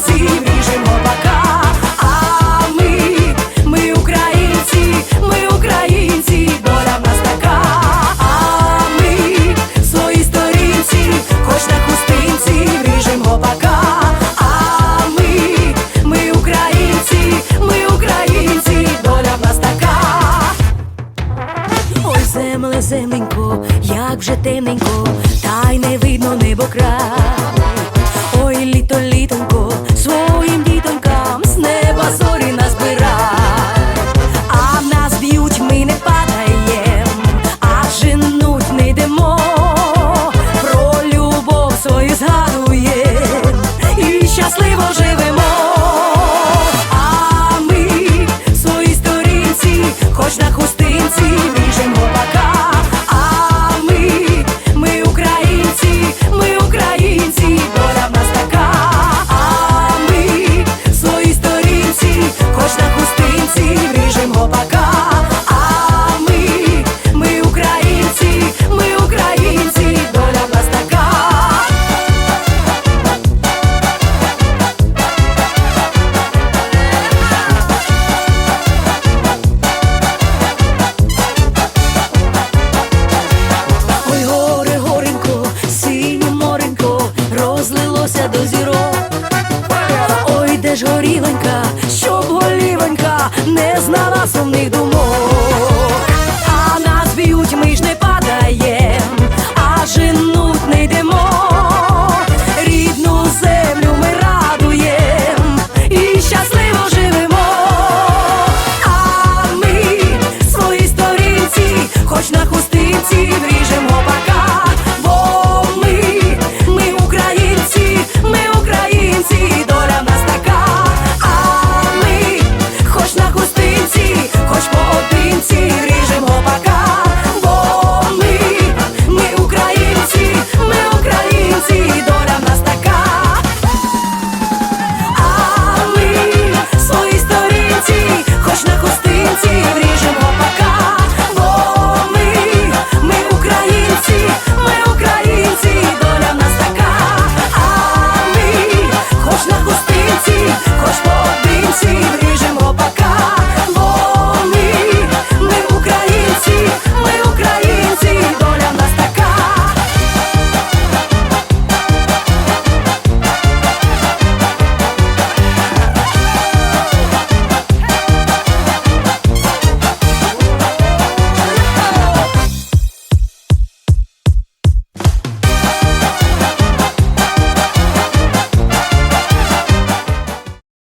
біжимо пока. А ми, ми українці, ми українці, доля в нас така. А ми свої сторінці, хоч на хустинці, біжимо пока. А ми, ми українці, ми українці, доля в. Ой, земле, земленько, як же темненько, та й не видно небо краю. теж горіленька, щоб голівенька не знала сумних думок.